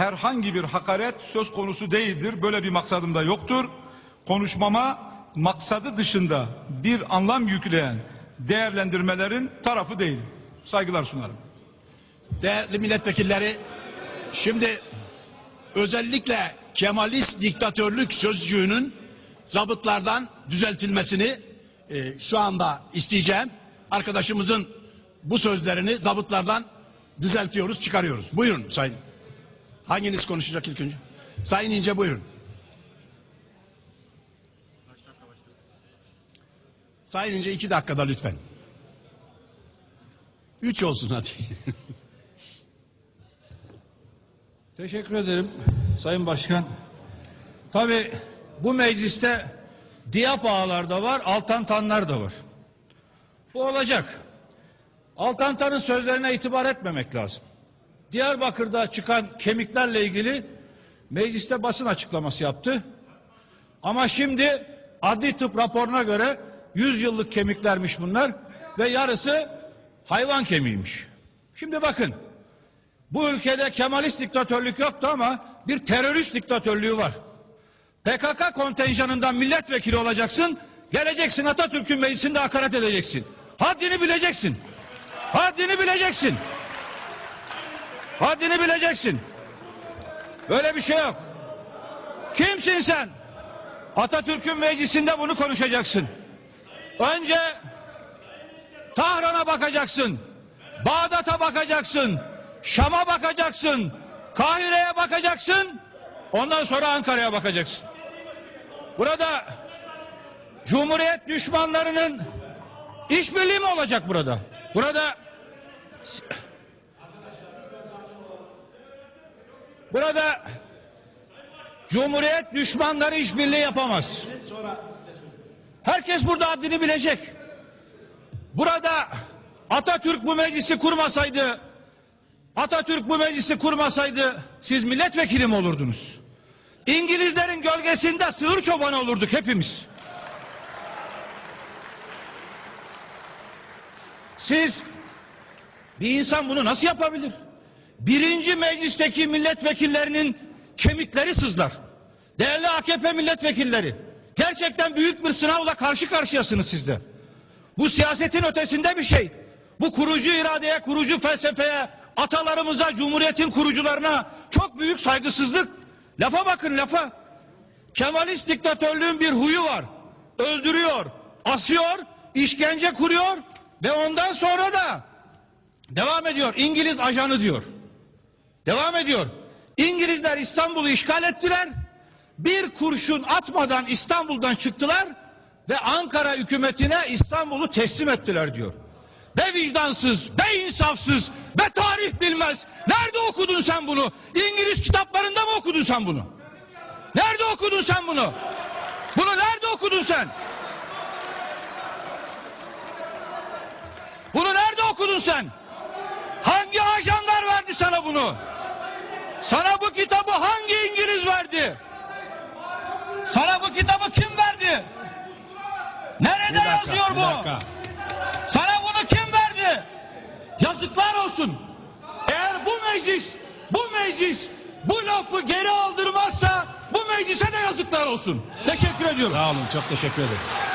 herhangi bir hakaret söz konusu değildir. Böyle bir maksadım da yoktur. Konuşmama maksadı dışında bir anlam yükleyen değerlendirmelerin tarafı değilim. Saygılar sunarım. Değerli milletvekilleri, şimdi özellikle Kemalist diktatörlük sözcüğünün zabıtlardan düzeltilmesini e, şu anda isteyeceğim. Arkadaşımızın bu sözlerini zabıtlardan düzeltiyoruz, çıkarıyoruz. Buyurun sayın. Hanginiz konuşacak ilk önce? Sayın İnce buyurun. Sayın İnce iki dakikada lütfen. Üç olsun hadi. Teşekkür ederim Sayın Başkan. Tabi bu mecliste diyap ağalar da var, altantanlar da var. Bu olacak. Altantanın sözlerine itibar etmemek lazım. Diyarbakır'da çıkan kemiklerle ilgili mecliste basın açıklaması yaptı. Ama şimdi adli tıp raporuna göre 100 yıllık kemiklermiş bunlar ve yarısı hayvan kemiğiymiş. Şimdi bakın bu ülkede Kemalist diktatörlük yoktu ama bir terörist diktatörlüğü var. PKK kontenjanından milletvekili olacaksın, geleceksin Atatürk'ün meclisinde hakaret edeceksin. Haddini bileceksin. Haddini bileceksin. Haddini bileceksin. Böyle bir şey yok. Kimsin sen? Atatürk'ün meclisinde bunu konuşacaksın. Önce Tahran'a bakacaksın. Bağdat'a bakacaksın. Şam'a bakacaksın. Kahire'ye bakacaksın. Ondan sonra Ankara'ya bakacaksın. Burada Cumhuriyet düşmanlarının işbirliği mi olacak burada? Burada Burada Cumhuriyet düşmanları işbirliği yapamaz. Herkes burada haddini bilecek. Burada Atatürk bu meclisi kurmasaydı Atatürk bu meclisi kurmasaydı siz milletvekili mi olurdunuz? İngilizlerin gölgesinde sığır çobanı olurduk hepimiz. Siz bir insan bunu nasıl yapabilir? Birinci meclisteki milletvekillerinin kemikleri sızlar. Değerli AKP milletvekilleri, gerçekten büyük bir sınavla karşı karşıyasınız sizde. Bu siyasetin ötesinde bir şey. Bu kurucu iradeye, kurucu felsefeye, atalarımıza, cumhuriyetin kurucularına çok büyük saygısızlık. Lafa bakın lafa. Kemalist diktatörlüğün bir huyu var. Öldürüyor, asıyor, işkence kuruyor ve ondan sonra da devam ediyor. İngiliz ajanı diyor. Devam ediyor. İngilizler İstanbul'u işgal ettiler. Bir kurşun atmadan İstanbul'dan çıktılar ve Ankara hükümetine İstanbul'u teslim ettiler diyor. Be vicdansız, be insafsız, be tarih bilmez. Nerede okudun sen bunu? İngiliz kitaplarında mı okudun sen bunu? Nerede okudun sen bunu? Bunu nerede okudun sen? Bunu nerede okudun sen? Sana bunu? Sana bu kitabı hangi İngiliz verdi? Sana bu kitabı kim verdi? Nerede dakika, yazıyor bu? Sana bunu kim verdi? Yazıklar olsun. Eğer bu meclis, bu meclis bu lafı geri aldırmazsa bu meclise de yazıklar olsun. Teşekkür ediyorum. Sağ olun, çok teşekkür ederim.